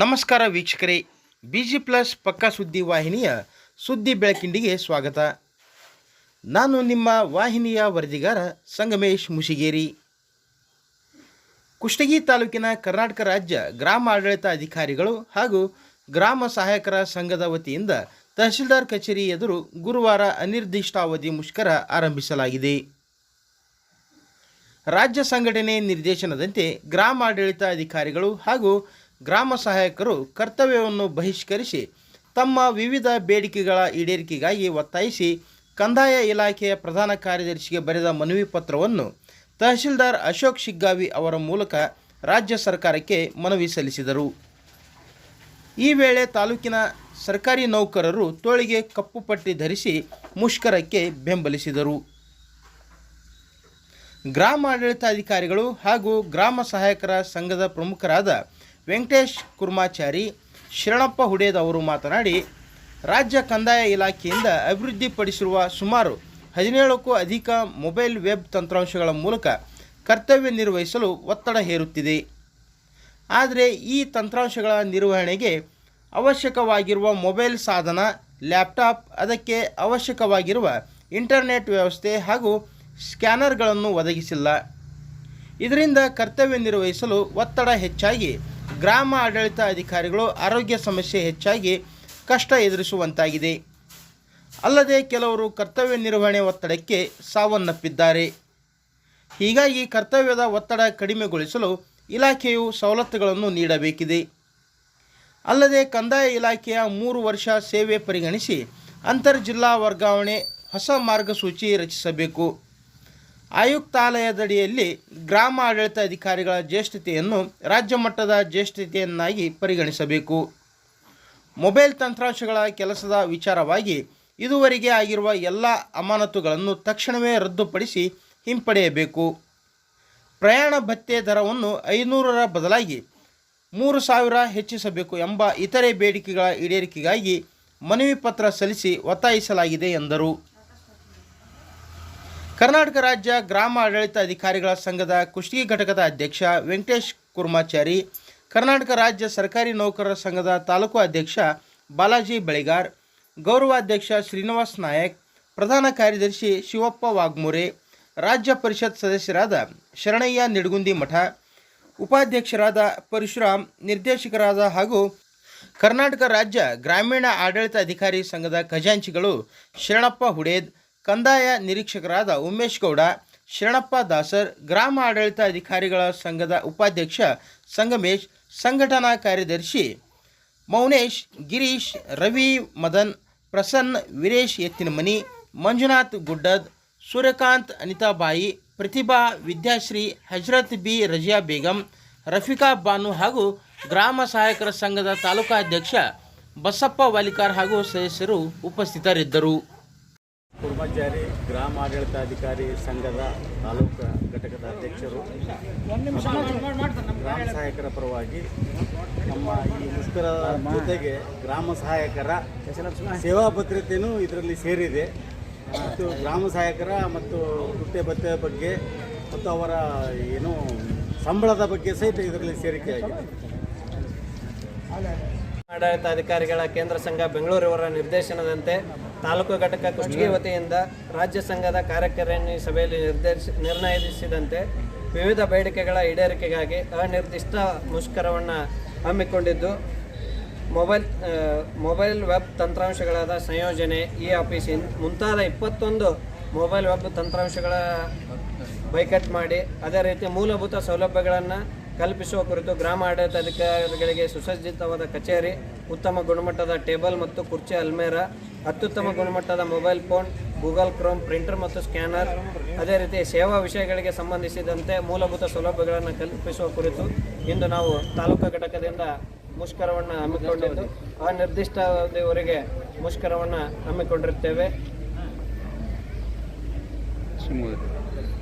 ನಮಸ್ಕಾರ ವೀಕ್ಷಕರೇ B G plus ಪಕ್ಕಾ ಸುದ್ದಿ ವಾಹಿನಿಯ ಸುದ್ದಿ ಬೆಳಕಿಂಡಿಗೆ ಸ್ವಾಗತ. ನಾನು ನಿಮ್ಮ ವಾಹಿನಿಯ ವರದಿಗಾರ ಸಂಗಮೇಶ್ ಮುಷಿಗೇರಿ. ಕುಷ್ಟಗಿ ತಾಲೂಕಿನ ಕರ್ನಾಟಕ ರಾಜ್ಯ ಗ್ರಾಮ ಆಡಳಿತ ಅಧಿಕಾರಿಗಳು ಹಾಗೂ ಗ್ರಾಮ ಸಹಾಯಕರ ಸಂಘದ ವತಿಯಿಂದ ತಹಶೀಲ್ದಾರ್ ಕಚೇರಿ ಎದುರು ಗುರುವಾರ ಅನಿರ್ದಿಷ್ಟಾವಧಿ ಮುಷ್ಕರ ಆರಂಭಿಸಲಾಗಿದೆ. ರಾಜ್ಯ ಸಂಘಟನೆ ನಿರ್ದೇಶನದಂತೆ ಗ್ರಾಮ ಆಡಳಿತ ಅಧಿಕಾರಿಗಳು ಹಾಗೂ ಗ್ರಾಮ ಸಹಾಯಕರು ಕರ್ತವ್ಯವನ್ನು ಬಹಿಷ್ಕರಿಸಿ ತಮ್ಮ ವಿವಿಧ ಬೇಡಿಕೆಗಳ ಈಡೇರಿಕೆಗಾಗಿ ಒತ್ತಾಯಿಸಿ ಕಂದಾಯ ಇಲಾಖೆಯ ಪ್ರಧಾನ ಕಾರ್ಯದರ್ಶಿಗೆ ಬರೆದ ಮನವಿ ಪತ್ರವನ್ನು ತಹಶೀಲ್ದಾರ್ ಅಶೋಕ್ ಶಿಗ್ಗಾವಿ ಅವರ ಮೂಲಕ ರಾಜ್ಯ ಸರ್ಕಾರಕ್ಕೆ ಮನವಿ ಸಲ್ಲಿಸಿದರು. ಈ ವೇಳೆ ತಾಲೂಕಿನ ಸರ್ಕಾರಿ ನೌಕರರು ತೋಳಿಗೆ ಕಪ್ಪು ಪಟ್ಟಿ ಧರಿಸಿ ಮುಷ್ಕರಕ್ಕೆ ಬೆಂಬಲಿಸಿದರು. ಗ್ರಾಮ ಆಡಳಿತಾಧಿಕಾರಿಗಳು ಹಾಗೂ ಗ್ರಾಮ ಸಹಾಯಕರ ಸಂಘದ ಪ್ರಮುಖರಾದ ವೆಂಕಟೇಶ್ ಕುರ್ಮಾಚಾರಿ ಶರಣಪ್ಪ ಹುಡೇದ್ ಅವರು ಮಾತನಾಡಿ, ರಾಜ್ಯ ಕಂದಾಯ ಇಲಾಖೆಯಿಂದ ಅಭಿವೃದ್ಧಿಪಡಿಸಿರುವ ಸುಮಾರು ಹದಿನೇಳಕ್ಕೂ ಅಧಿಕ ಮೊಬೈಲ್ ವೆಬ್ ತಂತ್ರಾಂಶಗಳ ಮೂಲಕ ಕರ್ತವ್ಯ ನಿರ್ವಹಿಸಲು ಒತ್ತಡ ಹೇರುತ್ತಿದೆ. ಆದರೆ ಈ ತಂತ್ರಾಂಶಗಳ ನಿರ್ವಹಣೆಗೆ ಅವಶ್ಯಕವಾಗಿರುವ ಮೊಬೈಲ್ ಸಾಧನ, ಲ್ಯಾಪ್ಟಾಪ್, ಅದಕ್ಕೆ ಅವಶ್ಯಕವಾಗಿರುವ ಇಂಟರ್ನೆಟ್ ವ್ಯವಸ್ಥೆ ಹಾಗೂ ಸ್ಕ್ಯಾನರ್ಗಳನ್ನು ಒದಗಿಸಿಲ್ಲ. ಇದರಿಂದ ಕರ್ತವ್ಯ ನಿರ್ವಹಿಸಲು ಒತ್ತಡ ಹೆಚ್ಚಾಗಿ ಗ್ರಾಮ ಆಡಳಿತ ಅಧಿಕಾರಿಗಳು ಆರೋಗ್ಯ ಸಮಸ್ಯೆ ಹೆಚ್ಚಾಗಿ ಕಷ್ಟ ಎದುರಿಸುವಂತಾಗಿದೆ. ಅಲ್ಲದೆ ಕೆಲವರು ಕರ್ತವ್ಯ ನಿರ್ವಹಣೆ ಒತ್ತಡಕ್ಕೆ ಸಾವನ್ನಪ್ಪಿದ್ದಾರೆ. ಹೀಗಾಗಿ ಕರ್ತವ್ಯದ ಒತ್ತಡ ಕಡಿಮೆಗೊಳಿಸಲು ಇಲಾಖೆಯು ಸವಲತ್ತುಗಳನ್ನು ನೀಡಬೇಕಿದೆ. ಅಲ್ಲದೆ ಕಂದಾಯ ಇಲಾಖೆಯ ಮೂರು ವರ್ಷ ಸೇವೆ ಪರಿಗಣಿಸಿ ಅಂತರ್ಜಿಲ್ಲಾ ವರ್ಗಾವಣೆ ಹೊಸ ಮಾರ್ಗಸೂಚಿ ರಚಿಸಬೇಕು. ಆಯುಕ್ತಾಲಯದಡಿಯಲ್ಲಿ ಗ್ರಾಮ ಆಡಳಿತ ಅಧಿಕಾರಿಗಳ ಜ್ಯೇಷ್ಠತೆಯನ್ನು ರಾಜ್ಯ ಮಟ್ಟದ ಜ್ಯೇಷ್ಠತೆಯನ್ನಾಗಿ ಪರಿಗಣಿಸಬೇಕು. ಮೊಬೈಲ್ ತಂತ್ರಾಂಶಗಳ ಕೆಲಸದ ವಿಚಾರವಾಗಿ ಇದುವರೆಗೆ ಆಗಿರುವ ಎಲ್ಲ ಅಮಾನತುಗಳನ್ನು ತಕ್ಷಣವೇ ರದ್ದುಪಡಿಸಿ ಹಿಂಪಡೆಯಬೇಕು. ಪ್ರಯಾಣ ಭತ್ತೆ ದರವನ್ನು ಐನೂರರ ಬದಲಾಗಿ ಮೂರು ಸಾವಿರ ಹೆಚ್ಚಿಸಬೇಕು ಎಂಬ ಇತರೆ ಬೇಡಿಕೆಗಳ ಈಡೇರಿಕೆಗಾಗಿ ಮನವಿ ಪತ್ರ ಸಲ್ಲಿಸಿ ಒತ್ತಾಯಿಸಲಾಗಿದೆ ಎಂದರು. ಕರ್ನಾಟಕ ರಾಜ್ಯ ಗ್ರಾಮ ಆಡಳಿತ ಅಧಿಕಾರಿಗಳ ಸಂಘದ ಕುಷ್ಟಗಿ ಘಟಕದ ಅಧ್ಯಕ್ಷ ವೆಂಕಟೇಶ್ ಕುರ್ಮಾಚಾರಿ, ಕರ್ನಾಟಕ ರಾಜ್ಯ ಸರ್ಕಾರಿ ನೌಕರರ ಸಂಘದ ತಾಲೂಕು ಅಧ್ಯಕ್ಷ ಬಾಲಾಜಿ ಬಳಿಗಾರ್, ಗೌರವಾಧ್ಯಕ್ಷ ಶ್ರೀನಿವಾಸ್ ನಾಯಕ್, ಪ್ರಧಾನ ಕಾರ್ಯದರ್ಶಿ ಶಿವಪ್ಪ ವಾಗ್ಮೂರೆ, ರಾಜ್ಯ ಪರಿಷತ್ ಸದಸ್ಯರಾದ ಶರಣಯ್ಯ ನಿಡಗುಂದಿ ಮಠ, ಉಪಾಧ್ಯಕ್ಷರಾದ ಪರಶುರಾಮ್, ನಿರ್ದೇಶಕರಾದ ಹಾಗೂ ಕರ್ನಾಟಕ ರಾಜ್ಯ ಗ್ರಾಮೀಣ ಆಡಳಿತ ಅಧಿಕಾರಿ ಸಂಘದ ಖಜಾಂಚಿಗಳು ಶರಣಪ್ಪ ಹುಡೇದ್ ಕಂದಾಯ ನಿರೀಕ್ಷಕರಾದ ಉಮೇಶ್ ಗೌಡ, ಶರಣಪ್ಪ ದಾಸರ್, ಗ್ರಾಮ ಆಡಳಿತ ಅಧಿಕಾರಿಗಳ ಸಂಘದ ಉಪಾಧ್ಯಕ್ಷ ಸಂಗಮೇಶ್, ಸಂಘಟನಾ ಕಾರ್ಯದರ್ಶಿ ಮೌನೇಶ್, ಗಿರೀಶ್, ರವಿ ಮದನ್, ಪ್ರಸನ್ನ, ವೀರೇಶ್ ಎತ್ತಿನಮನಿ, ಮಂಜುನಾಥ್ ಗುಡ್ಡದ್, ಸೂರ್ಯಕಾಂತ್ ಅನಿತಾಬಾಯಿ, ಪ್ರತಿಭಾ ವಿದ್ಯಾಶ್ರೀ, ಹಜರತ್ ಬಿ ರಜಿಯಾ ಬೇಗಂ, ರಫಿಕಾ ಬಾನು ಹಾಗೂ ಗ್ರಾಮ ಸಹಾಯಕರ ಸಂಘದ ತಾಲೂಕಾಧ್ಯಕ್ಷ ಬಸಪ್ಪ ವಾಲಿಕಾರ್ ಹಾಗೂ ಸದಸ್ಯರು ಉಪಸ್ಥಿತರಿದ್ದರು. ಕುರ್ಮಾಚಾರಿ ಗ್ರಾಮ ಆಡಳಿತಾಧಿಕಾರಿ ಸಂಘದ ತಾಲೂಕು ಘಟಕದ ಅಧ್ಯಕ್ಷರು. ಗ್ರಾಮ ಸಹಾಯಕರ ಪರವಾಗಿ ನಮ್ಮ ಈ ಮುಷ್ಕರ ಜೊತೆಗೆ ಗ್ರಾಮ ಸಹಾಯಕರ ಸೇವಾ ಭದ್ರತೆಯೂ ಇದರಲ್ಲಿ ಸೇರಿದೆ. ಮತ್ತು ಗ್ರಾಮ ಸಹಾಯಕರ ಮತ್ತು ಹುಟ್ಟೆ ಭತ್ತೆ ಬಗ್ಗೆ ಮತ್ತು ಅವರ ಏನು ಸಂಬಳದ ಬಗ್ಗೆ ಸಹಿತ ಇದರಲ್ಲಿ ಸೇರಿಕೆಯಾಗಿದೆ ಆಡಳಿತಾಧಿಕಾರಿಗಳ ಕೇಂದ್ರ ಸಂಘ ಬೆಂಗಳೂರಿವರ ನಿರ್ದೇಶನದಂತೆ ತಾಲೂಕು ಘಟಕ ಕುಷ್ಟಗಿ ವತಿಯಿಂದ ರಾಜ್ಯ ಸಂಘದ ಕಾರ್ಯಕಾರಿಣಿ ಸಭೆಯಲ್ಲಿ ನಿರ್ಧರಿಸಿ ನಿರ್ಣಯಿಸಿದಂತೆ ವಿವಿಧ ಬೇಡಿಕೆಗಳ ಈಡೇರಿಕೆಗಾಗಿ ಅನಿರ್ದಿಷ್ಟ ಮುಷ್ಕರವನ್ನು ಹಮ್ಮಿಕೊಂಡಿದ್ದು, ಮೊಬೈಲ್ ಮೊಬೈಲ್ ವೆಬ್ ತಂತ್ರಾಂಶಗಳಾದ ಸಂಯೋಜನೆ ಇ ಆಫೀಸ್ ಮುಂತಾದ ಇಪ್ಪತ್ತೊಂದು ಮೊಬೈಲ್ ವೆಬ್ ತಂತ್ರಾಂಶಗಳ ಬೈಕಟ್ ಮಾಡಿ, ಅದೇ ರೀತಿ ಮೂಲಭೂತ ಸೌಲಭ್ಯಗಳನ್ನು ಕಲ್ಪಿಸುವ ಕುರಿತು ಗ್ರಾಮ ಆಡಳಿತ ಅಧಿಕಾರಿಗಳಿಗೆ ಸುಸಜ್ಜಿತವಾದ ಕಚೇರಿ, ಉತ್ತಮ ಗುಣಮಟ್ಟದ ಟೇಬಲ್ ಮತ್ತು ಕುರ್ಚಿ ಅಲ್ಮೇರ, ಅತ್ಯುತ್ತಮ ಗುಣಮಟ್ಟದ mobile phone, Google Chrome printer ಮತ್ತು ಸ್ಕ್ಯಾನರ್. ಅದೇ ರೀತಿ ಸೇವಾ ವಿಷಯಗಳಿಗೆ ಸಂಬಂಧಿಸಿದಂತೆ ಮೂಲಭೂತ ಸೌಲಭ್ಯಗಳನ್ನು ಕಲ್ಪಿಸುವ ಕುರಿತು ಇಂದು ನಾವು ತಾಲೂಕು ಘಟಕದಿಂದ ಮುಷ್ಕರವನ್ನು ಹಮ್ಮಿಕೊಂಡಿದ್ದು ಅನಿರ್ದಿಷ್ಟಾವಧಿವರೆಗೆ ಮುಷ್ಕರವನ್ನು ಹಮ್ಮಿಕೊಂಡಿರುತ್ತೇವೆ